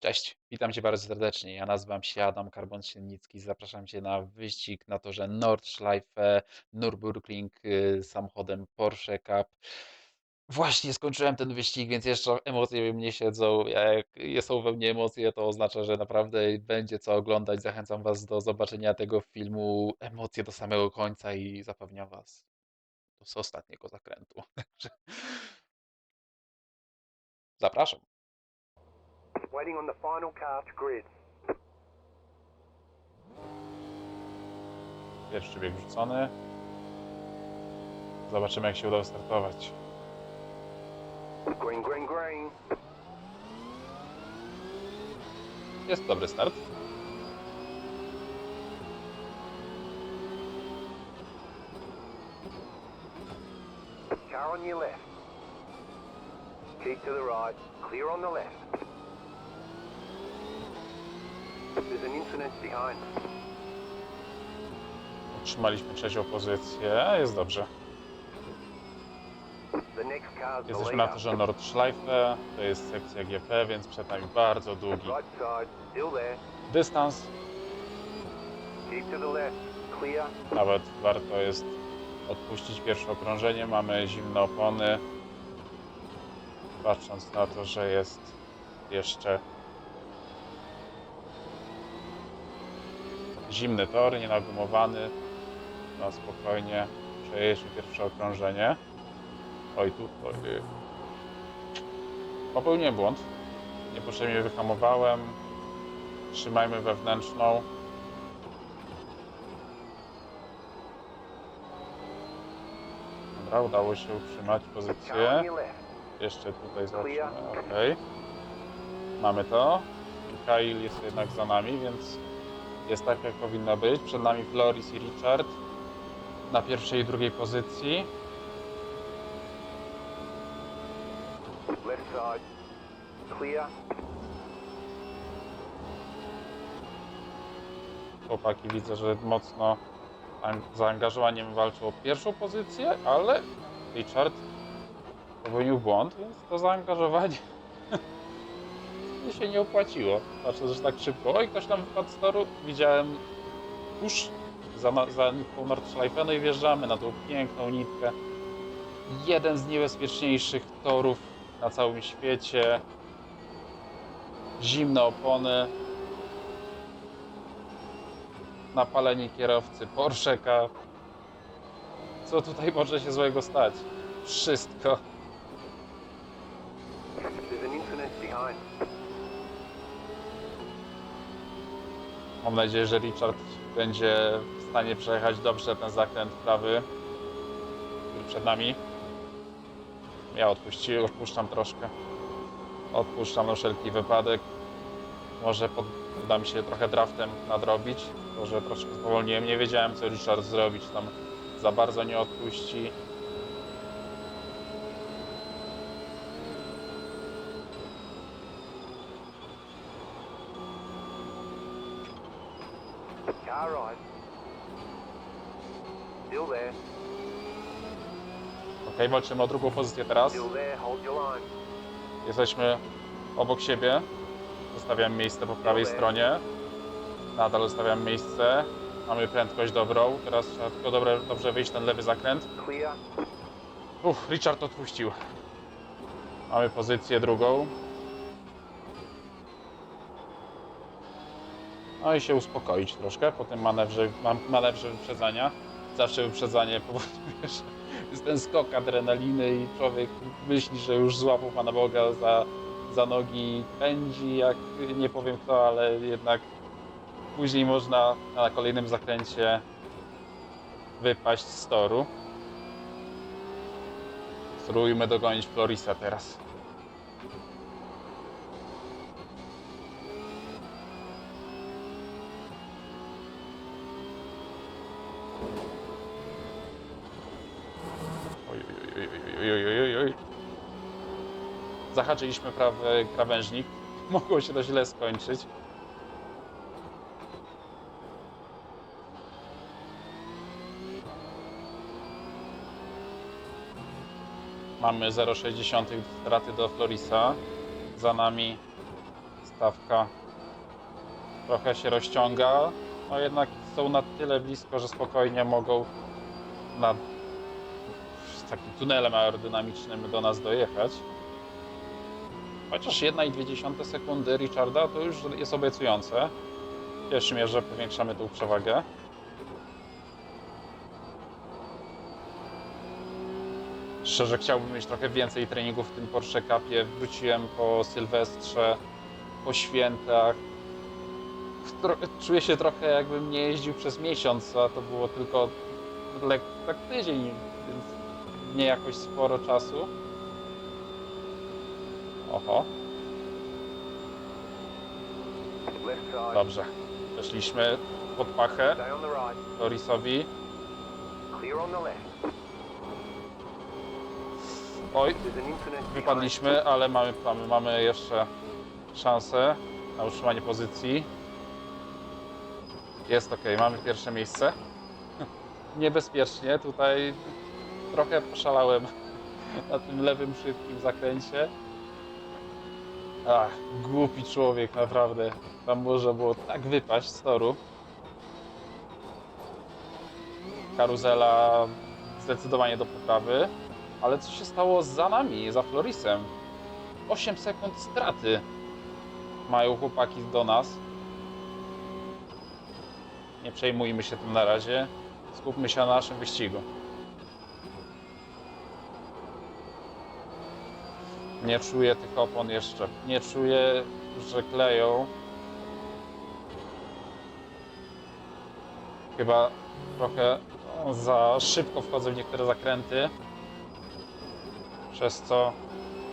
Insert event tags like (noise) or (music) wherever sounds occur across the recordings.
Cześć, witam cię bardzo serdecznie. Ja nazywam się Adam Karbon-Siennicki. Zapraszam cię na wyścig na torze Nordschleife Nürburgring y, samochodem Porsche Cup. Właśnie skończyłem ten wyścig, więc jeszcze emocje mnie siedzą. Jak są we mnie emocje, to oznacza, że naprawdę będzie co oglądać. Zachęcam was do zobaczenia tego filmu. Emocje do samego końca i zapewniam was do ostatniego zakrętu. (laughs) Zapraszam. Waiting on the final car to grid. Pierwszy bieg rzucony. Zobaczymy, jak się uda startować. Green, green, green. Jest dobry start. Car on your left. Keep to the right. Clear on the left. Utrzymaliśmy trzecią pozycję. Jest dobrze. Jesteśmy na torze Nordschleife. To jest sekcja GP, więc przed nami bardzo długi dystans. Nawet warto jest odpuścić pierwsze okrążenie. Mamy zimne opony. Patrząc na to, że jest jeszcze zimny tor, nienagumowany. No spokojnie przejeźdźmy pierwsze okrążenie. Oj, tu oj. Popełniłem błąd. Niepotrzebnie wyhamowałem. Trzymajmy wewnętrzną. Dobra, udało się utrzymać pozycję. Jeszcze tutaj zobaczymy. Ok. Mamy to. Kail jest jednak za nami, więc jest tak jak powinno być. Przed nami Floris i Richard na pierwszej i drugiej pozycji. Left side. Clear. Chłopaki widzę, że mocno ang- zaangażowaniem walczą o pierwszą pozycję, ale Richard popełnił błąd, więc to zaangażowanie mi się nie opłaciło. Patrzę, że tak szybko. Oj, ktoś tam wypadł z toru. Widziałem tuż za, za nitką no i wjeżdżamy na tą piękną nitkę. Jeden z niebezpieczniejszych torów na całym świecie. Zimne opony, napalenie kierowcy Porsche. Co tutaj może się złego stać? Wszystko. Mam nadzieję, że Richard będzie w stanie przejechać dobrze ten zakręt prawy, który przed nami. Ja odpuściłem, odpuszczam troszkę. Odpuszczam na wszelki wypadek. Może poddam się trochę draftem nadrobić. To, że troszkę spowolniłem. Nie wiedziałem, co Richard zrobić. Tam za bardzo nie odpuści. Car right. Still there. Ok, walczymy o drugą pozycję teraz. Still there. Hold your line. Jesteśmy obok siebie. Zostawiam miejsce po prawej stronie. Nadal zostawiam miejsce. Mamy prędkość dobrą. Teraz trzeba tylko dobre, dobrze wyjść ten lewy zakręt. Clear. Uff, Richard odpuścił. Mamy pozycję drugą. No i się uspokoić troszkę po tym manewrze, manewrze wyprzedzania. Zawsze wyprzedzanie (laughs) powoduje, że jest ten skok adrenaliny i człowiek myśli, że już złapał Pana Boga za, za nogi, pędzi jak nie powiem kto, ale jednak później można na kolejnym zakręcie wypaść z toru. Spróbujmy dogonić Florisa teraz. Oj, oj, oj, oj, oj. Zahaczyliśmy prawy krawężnik. (laughs) Mogło się to źle skończyć. Mamy 0,6 straty do Florisa. Za nami stawka trochę się rozciąga, no jednak są na tyle blisko, że spokojnie mogą nad z takim tunelem aerodynamicznym do nas dojechać. Chociaż 1,2 sekundy Richarda to już jest obiecujące. Cieszy mnie, że powiększamy tą przewagę. Szczerze chciałbym mieć trochę więcej treningów w tym Porsche Cupie. Wróciłem po Sylwestrze, po świętach. Czuję się trochę jakbym nie jeździł przez miesiąc, a to było tylko tak tydzień, więc nie jakoś sporo czasu. Oho, dobrze. Weszliśmy pod pachę. Lorisowi. Oj, wypadliśmy, ale mamy plamy. Mamy jeszcze szansę na utrzymanie pozycji. Jest ok, mamy pierwsze miejsce. (laughs) Niebezpiecznie, tutaj trochę poszalałem (laughs) na tym lewym szybkim zakręcie. Ach, głupi człowiek, naprawdę. Tam można było tak wypaść z toru. Karuzela zdecydowanie do poprawy. Ale co się stało za nami, za Florisem? 8 sekund straty mają chłopaki do nas. Nie przejmujmy się tym na razie. Skupmy się na naszym wyścigu. Nie czuję tych opon jeszcze. Nie czuję, że kleją. Chyba trochę o, za szybko wchodzę w niektóre zakręty przez co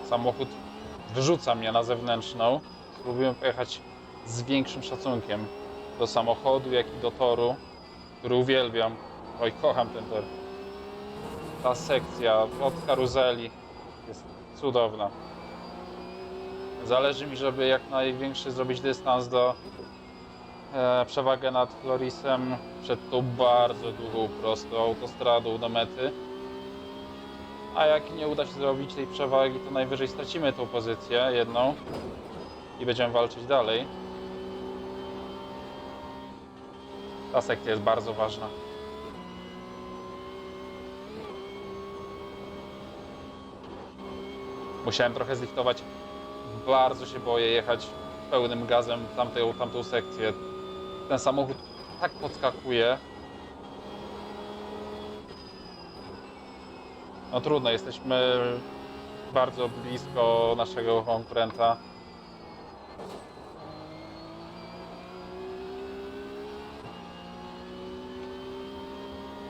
samochód wyrzuca mnie na zewnętrzną. Spróbuję pojechać z większym szacunkiem do samochodu, jak i do toru, który uwielbiam. Oj, kocham ten tor. Ta sekcja od karuzeli jest cudowna. Zależy mi, żeby jak największy zrobić dystans do e, przewagę nad Florisem przed tą bardzo długą, prostą autostradą do mety. A jak nie uda się zrobić tej przewagi, to najwyżej stracimy tą pozycję jedną i będziemy walczyć dalej. Ta sekcja jest bardzo ważna. Musiałem trochę zliftować. Bardzo się boję jechać pełnym gazem tamtą, tamtą sekcję. Ten samochód tak podskakuje, No trudno, jesteśmy bardzo blisko naszego konkurenta.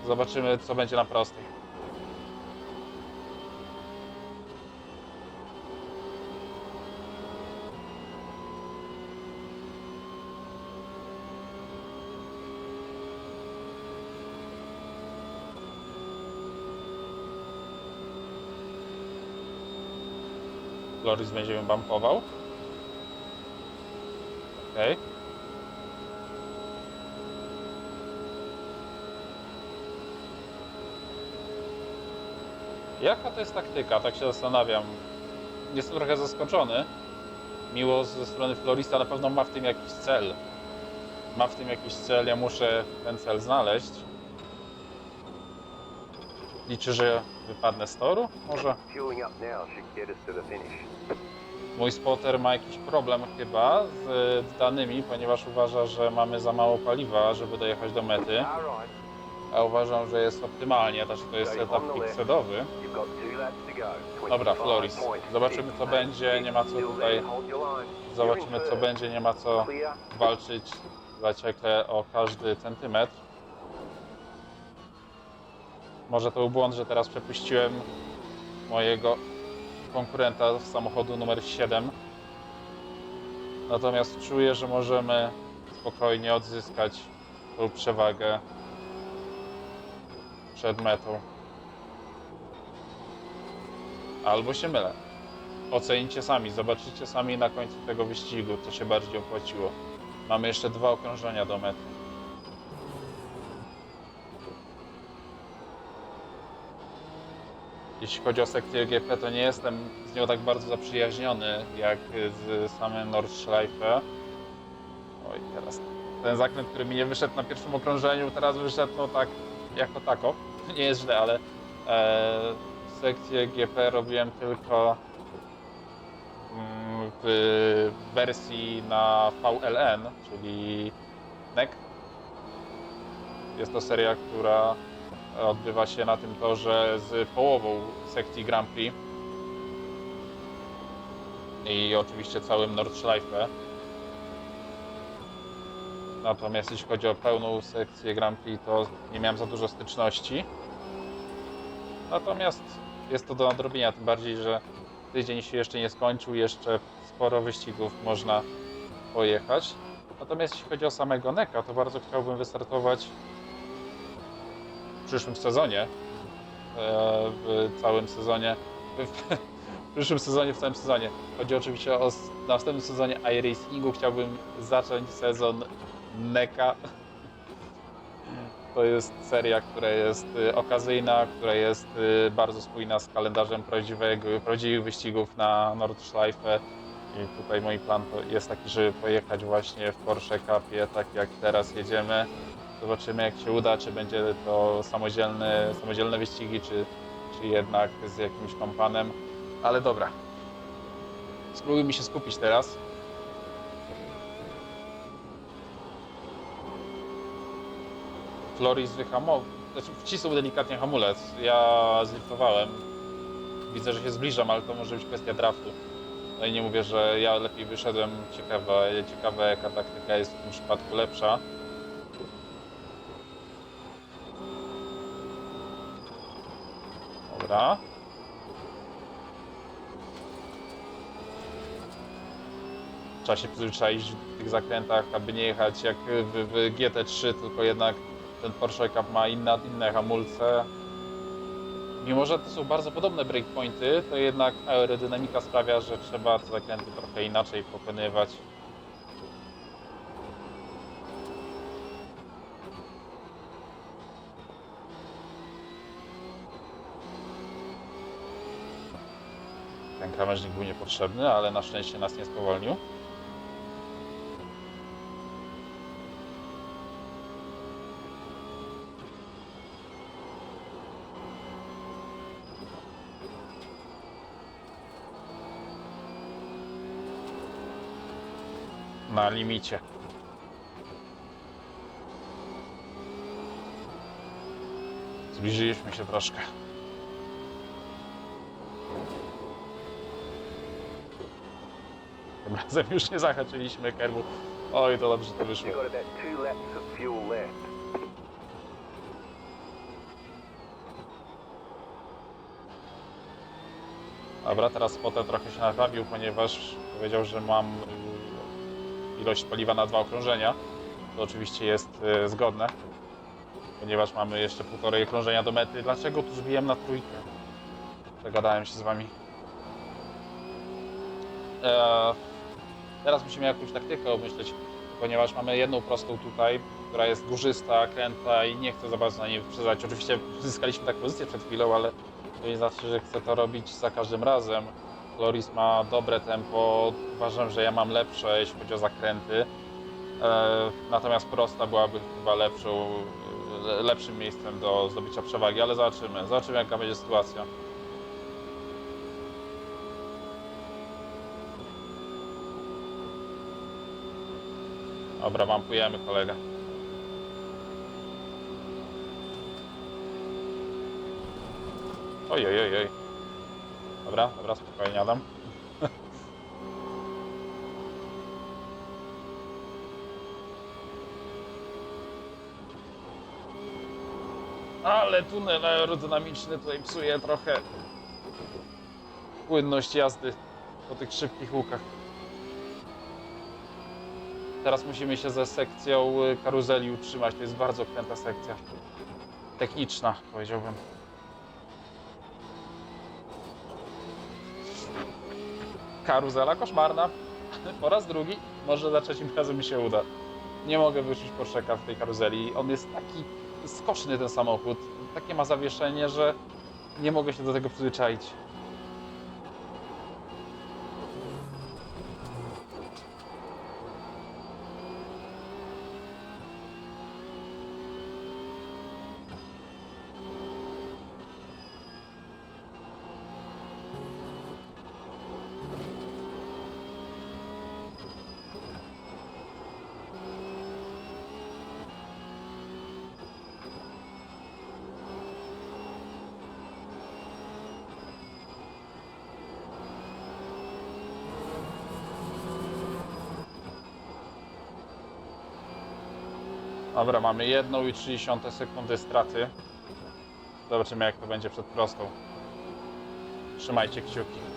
Zobaczymy, co będzie na prostej. Loris będzie ją bumpował. Okej. Jaka to jest taktyka? Tak się zastanawiam. Jestem trochę zaskoczony. Miło ze strony Florista na pewno ma w tym jakiś cel. Ma w tym jakiś cel, ja muszę ten cel znaleźć. Liczy, że wypadnę z toru? Może? Mój spotter ma jakiś problem chyba z danymi, ponieważ uważa, że mamy za mało paliwa, żeby dojechać do mety. A uważam, że jest optymalnie, znaczy to jest etap go. Dobra, 25 Floris. Zobaczymy co będzie, nie ma co tutaj. Zobaczymy co będzie, nie ma co walczyć zaciekle o każdy centymetr. Może to był błąd, że teraz przepuściłem mojego konkurenta z samochodu numer 7. Natomiast czuję, że możemy spokojnie odzyskać tą przewagę przed metą. Albo się mylę. Ocenicie sami, zobaczycie sami na końcu tego wyścigu, co się bardziej opłaciło. Mamy jeszcze dwa okrążenia do mety. Jeśli chodzi o sekcję GP, to nie jestem z nią tak bardzo zaprzyjaźniony jak z samym Nordschleife. Oj, teraz ten zakręt, który mi nie wyszedł na pierwszym okrążeniu, teraz wyszedł no tak jako tako. (laughs) Nie jest źle, ale e, sekcję GP robiłem tylko mm, w wersji na VLN, czyli NEC. Jest to seria, która odbywa się na tym torze z połową sekcji Grand Prix i oczywiście całym Nordschleife. Natomiast jeśli chodzi o pełną sekcję Grand Prix, to nie miałem za dużo styczności. Natomiast jest to do nadrobienia, tym bardziej, że tydzień się jeszcze nie skończył, jeszcze sporo wyścigów można pojechać. Natomiast jeśli chodzi o samego Neka, to bardzo chciałbym wystartować przyszłym sezonie, e, w całym sezonie, (laughs) w, przyszłym sezonie, w całym sezonie. Chodzi oczywiście o następnym sezonie iRacingu. Chciałbym zacząć sezon NECA. To jest seria, która jest y, okazyjna, która jest y, bardzo spójna z kalendarzem prawdziwego, prawdziwych wyścigów na Nordschleife. I tutaj mój plan jest taki, żeby pojechać właśnie w Porsche Cupie, tak jak teraz jedziemy. Zobaczymy jak się uda, czy będzie to samodzielne, samodzielne wyścigi, czy, czy jednak z jakimś kompanem. Ale dobra. Spróbujmy się skupić teraz. Floris wyhamował, znaczy wcisnął delikatnie hamulec. Ja zliftowałem. Widzę, że się zbliżam, ale to może być kwestia draftu. No i nie mówię, że ja lepiej wyszedłem. Ciekawe, ciekawe jaka taktyka jest w tym przypadku lepsza. Dobra. Trzeba się przyzwyczaić w tych zakrętach, aby nie jechać jak w, w GT3, tylko jednak ten Porsche Cup ma inne, inne hamulce. Mimo, że to są bardzo podobne breakpointy, to jednak aerodynamika sprawia, że trzeba te zakręty trochę inaczej pokonywać. Krawężnik był niepotrzebny, ale na szczęście nas nie spowolnił. Na limicie. Zbliżyliśmy się troszkę. Tym razem już nie zahaczyliśmy kerbu. Oj, to dobrze to wyszło. Dobra, teraz potem trochę się naprawił, ponieważ powiedział, że mam y, ilość paliwa na dwa okrążenia. To oczywiście jest y, zgodne, ponieważ mamy jeszcze półtorej okrążenia do mety. Dlaczego tu zbiłem na trójkę? Zagadałem się z wami. Eee, teraz musimy jakąś taktykę obmyśleć, ponieważ mamy jedną prostą tutaj, która jest górzysta, kręta i nie chcę za bardzo na niej wyprzedzać. Oczywiście zyskaliśmy tak pozycję przed chwilą, ale to nie znaczy, że chcę to robić za każdym razem. Loris ma dobre tempo, uważam, że ja mam lepsze, jeśli chodzi o zakręty. E, natomiast prosta byłaby chyba lepszą, le- lepszym miejscem do zdobycia przewagi, ale zobaczymy. Zobaczymy, jaka będzie sytuacja. Dobra, wampujemy kolegę. Oj, oj, oj, oj. Dobra, dobra, spokojnie Adam. (laughs) Ale tunel aerodynamiczny tutaj psuje trochę płynność jazdy po tych szybkich łukach. Teraz musimy się ze sekcją y, karuzeli utrzymać. To jest bardzo kręta sekcja. Techniczna, powiedziałbym. Karuzela koszmarna. Po raz drugi, może za trzecim razem mi się uda. Nie mogę wyczuć Porszeka w tej karuzeli. On jest taki skoczny ten samochód. Takie ma zawieszenie, że Nie mogę się do tego przyzwyczaić. Dobra, mamy jedną i 30 sekundy straty. Zobaczymy jak to będzie przed prostą. Trzymajcie kciuki.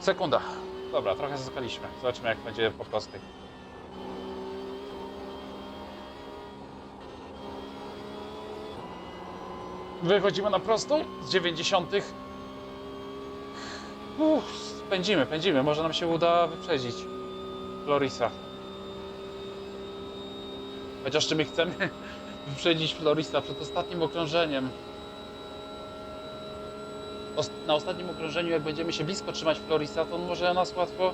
Sekunda. Dobra, trochę zyskaliśmy. Zobaczymy jak będzie po prostej. Wychodzimy na prostą z 90. Uff, pędzimy, pędzimy. Może nam się uda wyprzedzić Florisa. Chociaż czy my chcemy (laughs) wyprzedzić Florisa przed ostatnim okrążeniem. Na ostatnim okrążeniu, jak będziemy się blisko trzymać Florisa, to on może nas łatwo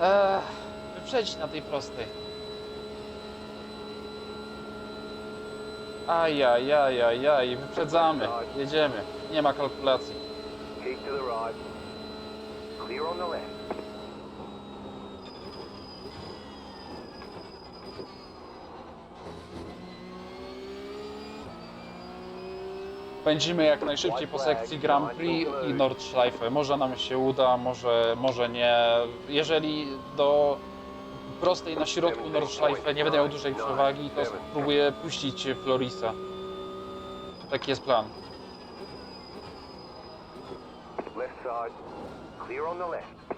e, wyprzedzić na tej prostej. Ajajajajaj, wyprzedzamy, jedziemy, nie ma kalkulacji. Keep to the right. Clear on the left. Pędzimy jak najszybciej po sekcji Grand Prix i Nordschleife. Może nam się uda, może, może nie. Jeżeli do prostej na środku Nordschleife nie będę miał dużej przewagi, to spróbuję puścić Florisa. Taki jest plan. Left side. Clear on the left.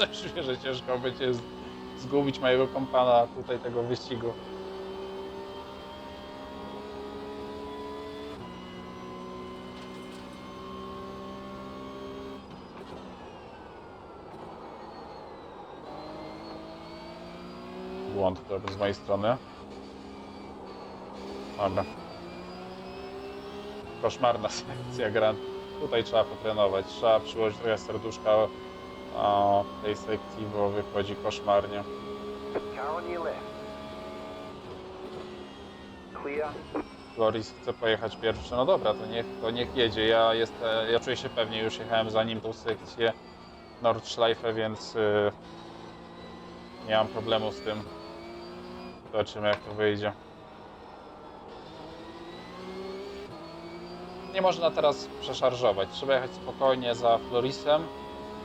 Coś że ciężko będzie zgubić mojego kompana tutaj tego wyścigu. Błąd to z mojej strony. Dobra. Koszmarna (laughs) sekcja Grand. Tutaj trzeba potrenować. Trzeba przyłożyć trochę serduszka o tej bo wychodzi koszmarnie. Loris chce pojechać pierwszy. No dobra, to niech, to niech jedzie. Ja, jestem, ja czuję się pewnie, już jechałem za nim tą sekcję Nordschleife, więc y, nie mam problemu z tym. Zobaczymy jak to wyjdzie. Nie można teraz przeszarżować. Trzeba jechać spokojnie za Florisem,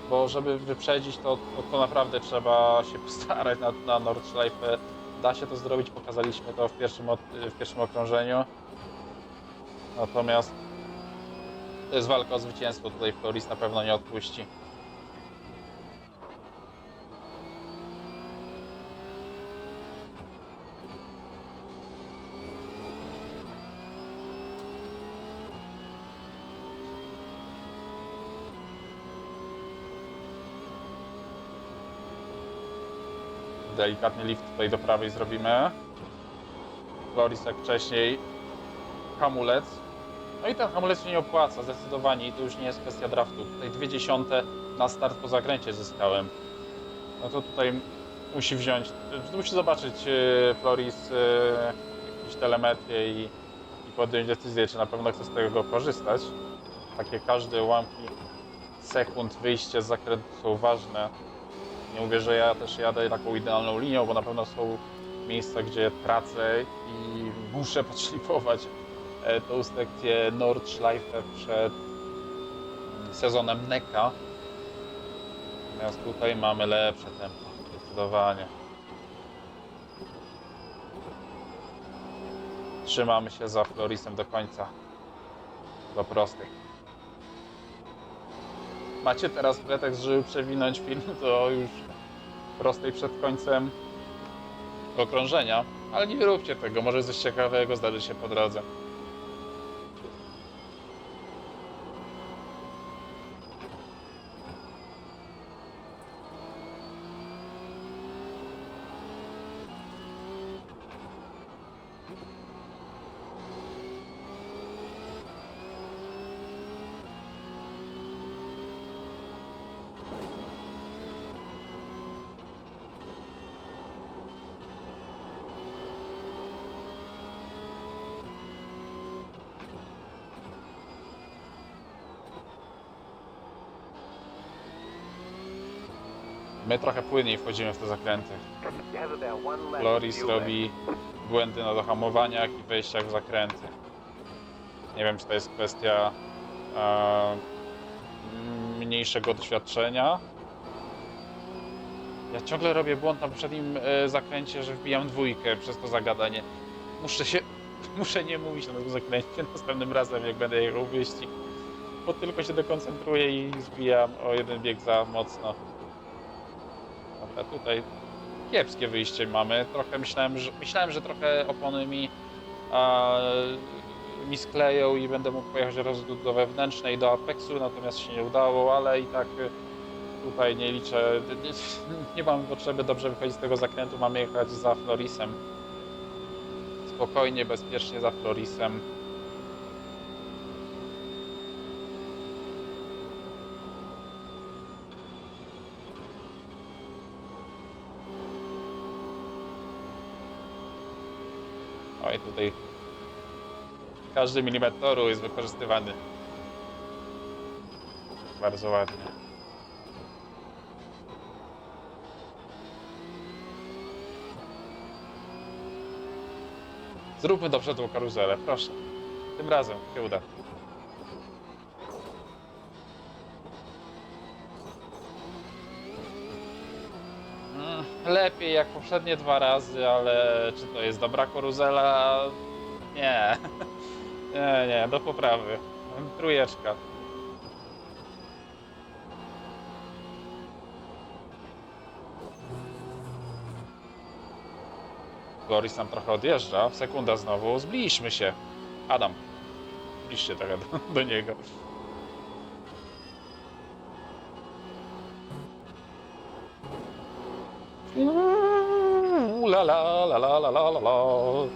bo żeby wyprzedzić to, to, naprawdę trzeba się (laughs) postarać na, na Nordschleife. Da się to zrobić, pokazaliśmy to w pierwszym, w pierwszym okrążeniu. Natomiast to jest walka o zwycięstwo. Tutaj Floris na pewno nie odpuści. Delikatny lift tutaj do prawej zrobimy. Floris jak wcześniej hamulec. No i ten hamulec się nie opłaca zdecydowanie i to już nie jest kwestia draftu. Tutaj dwie dziesiąte na start po zakręcie zyskałem. No to tutaj musi wziąć, musi zobaczyć e, Floris e, jakąś telemetrię i, i podjąć decyzję, czy na pewno chce z tego korzystać. Takie każde ułamki sekund wyjście z zakrętu są ważne. Nie mówię, że ja też jadę taką idealną linią, bo na pewno są miejsca, gdzie tracę i muszę podszlifować e, tą sekcję Nordschleife przed sezonem NECA. Natomiast tutaj mamy lepsze tempo, zdecydowanie. Trzymamy się za Florisem do końca. Do prostej. Macie teraz pretekst, żeby przewinąć film do już prostej przed końcem okrążenia, ale nie róbcie tego, może coś ciekawego zdarzy się po drodze. My trochę płynniej wchodzimy w te zakręty. Loris robi błędy na dohamowaniach i wejściach w zakręty. Nie wiem, czy to jest kwestia e, mniejszego doświadczenia. Ja ciągle robię błąd na poprzednim e, zakręcie, że wbijam dwójkę przez to zagadanie. Muszę się, (laughs) muszę nie mówić na tym zakręcie (laughs) następnym razem, jak będę jechał wyścig. Bo tylko się dekoncentruję i zbijam o jeden bieg za mocno. Dobra, tutaj kiepskie wyjście mamy. Trochę myślałem, że, myślałem, że trochę opony mi, a, mi skleją i będę mógł pojechać do wewnętrznej, do Apexu, natomiast się nie udało, ale i tak y, tutaj nie liczę, nie, (laughs) nie mam potrzeby dobrze wychodzić z tego zakrętu, mamy jechać za Florisem. Spokojnie, bezpiecznie za Florisem. Oj, tutaj każdy milimetr toru jest wykorzystywany. Bardzo ładnie. Zróbmy dobrze tą karuzelę, proszę. Tym razem się uda. Lepiej jak poprzednie dwa razy, ale czy to jest dobra karuzela? Nie. (laughs) Nie, nie, do poprawy. Trójeczka. Loris nam trochę odjeżdża. Sekunda znowu. Zbliżmy się. Adam. Zbliż się trochę do, do niego. La la la la la la la la.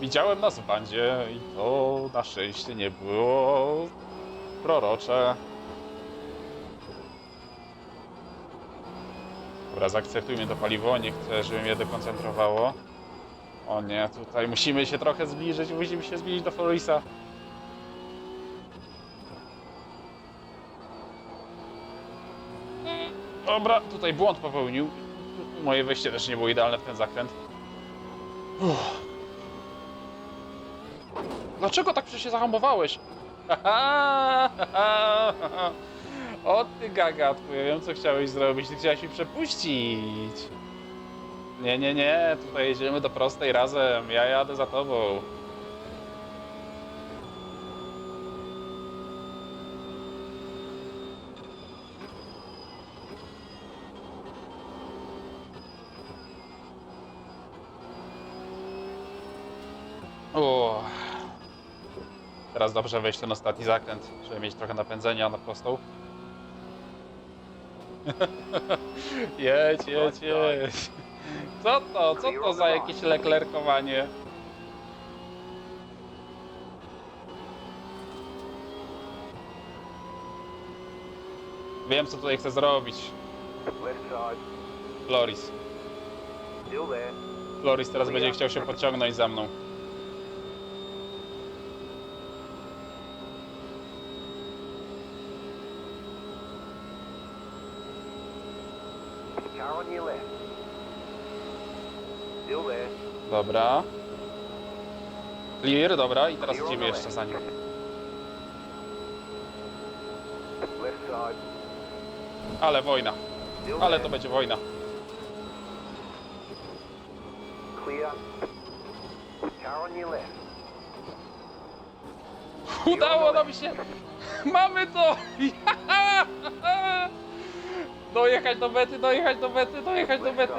Widziałem nas w bandzie i to na szczęście nie było prorocze. Dobra, zaakceptujmy to paliwo, nie chcę, żeby mnie dekoncentrowało. O nie, tutaj musimy się trochę zbliżyć, musimy się zbliżyć do Florisa. Dobra, tutaj błąd popełnił. Moje wejście też nie było idealne w ten zakręt. Uff. Dlaczego tak przecież się zahamowałeś? O ty gagatku, ja wiem co chciałeś zrobić, ty chciałeś mi przepuścić. Nie, nie, nie, tutaj jedziemy do prostej razem, ja jadę za tobą. teraz dobrze wejść ten ostatni zakręt, żeby mieć trochę napędzenia na prostą. (laughs) jedź, jedź, jedź. Co to? Co to za jakieś leklerkowanie? Wiem, co tutaj chcę zrobić. Floris. Floris teraz będzie chciał się podciągnąć za mną. Dobra. Clear, dobra. I teraz idziemy jeszcze za nim. Ale wojna. Ale to będzie wojna. Udało nam się! (laughs) Mamy to! (laughs) Dojechać do mety, dojechać do mety, dojechać do mety.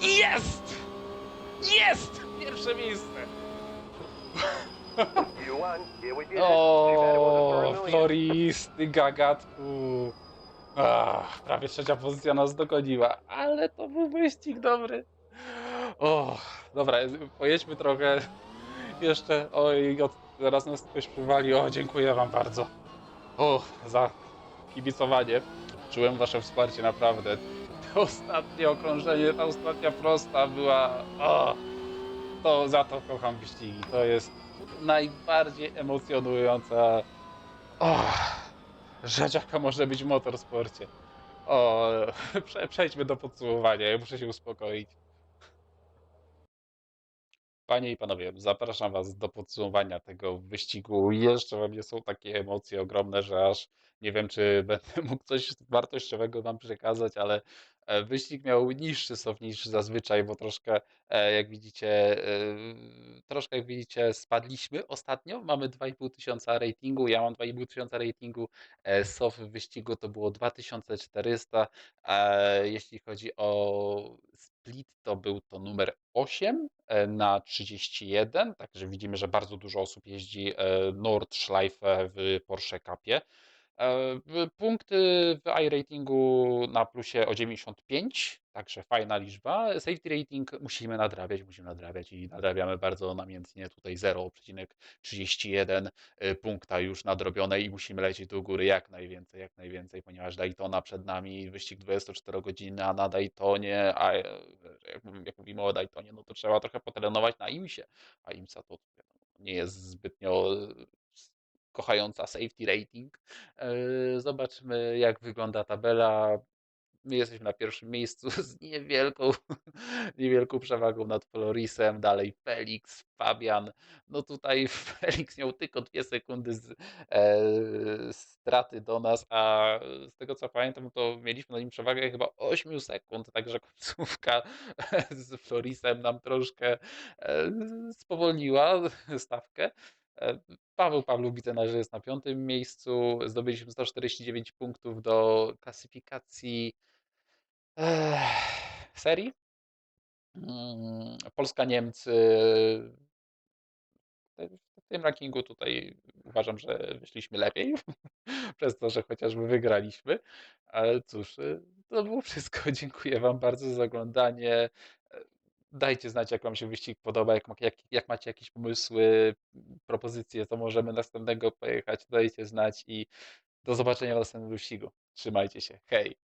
Jest! Jest! Pierwsze miejsce. (laughs) O, million. Floris, ty gagatku. Ach, prawie trzecia pozycja nas dogoniła, ale to był wyścig dobry. O, dobra, pojedźmy trochę jeszcze. Oj, zaraz nas ktoś przywali. O, dziękuję wam bardzo. O, za kibicowanie. Czułem wasze wsparcie, naprawdę. To ostatnie okrążenie, ta ostatnia prosta była... O, to za to kocham wyścigi. To jest najbardziej emocjonująca o, rzecz, jaka może być w motorsporcie. O, (laughs) prze, przejdźmy do podsumowania, ja muszę się uspokoić. Panie i panowie, zapraszam was do podsumowania tego wyścigu. Jeszcze we mnie są takie emocje ogromne, że aż nie wiem, czy (laughs) będę mógł coś wartościowego wam przekazać, ale e, wyścig miał niższy SOW niż zazwyczaj, bo troszkę, e, jak widzicie, e, troszkę jak widzicie, spadliśmy ostatnio. Mamy 2,5 tysiąca ratingu, ja mam 2,5 tysiąca ratingu. SOW w wyścigu to było 2400. e, Jeśli chodzi o split, to był to numer 8 e, na 31, także widzimy, że bardzo dużo osób jeździ e, Nordschleife w Porsche Cupie. E, Punkty w iRatingu na plusie o 95, także fajna liczba. Safety rating musimy nadrabiać, musimy nadrabiać i nadrabiamy bardzo namiętnie. Tutaj 0,31 e, punkta już nadrobione i musimy lecieć do góry jak najwięcej, jak najwięcej, ponieważ Daytona przed nami, wyścig 24 godziny, a na Daytonie, a e, jak, jak mówimy o Daytonie, no to trzeba trochę potrenować na IMSie, a IMSA to nie jest zbytnio e, kochająca safety rating. E, Zobaczmy, jak wygląda tabela. My jesteśmy na pierwszym miejscu (laughs) z niewielką, (laughs) niewielką przewagą nad Florisem. Dalej Felix, Fabian. No tutaj (laughs) Felix miał tylko dwie sekundy z, e, straty do nas, a z tego co pamiętam, to mieliśmy na nim przewagę chyba 8 sekund, także końcówka z Florisem nam troszkę e, spowolniła stawkę. E, Paweł widzę, że jest na piątym miejscu. Zdobyliśmy 149 punktów do klasyfikacji serii. Mm, Polska-Niemcy. W tym rankingu tutaj uważam, że wyszliśmy lepiej, (laughs) przez to, że chociażby wygraliśmy. Ale cóż, y, to było wszystko. (laughs) Dziękuję Wam bardzo za oglądanie. Dajcie znać, jak Wam się wyścig podoba, jak, jak, jak macie jakieś pomysły, propozycje, to możemy następnego pojechać. Dajcie znać i do zobaczenia w następnym wyścigu. Trzymajcie się. Hej!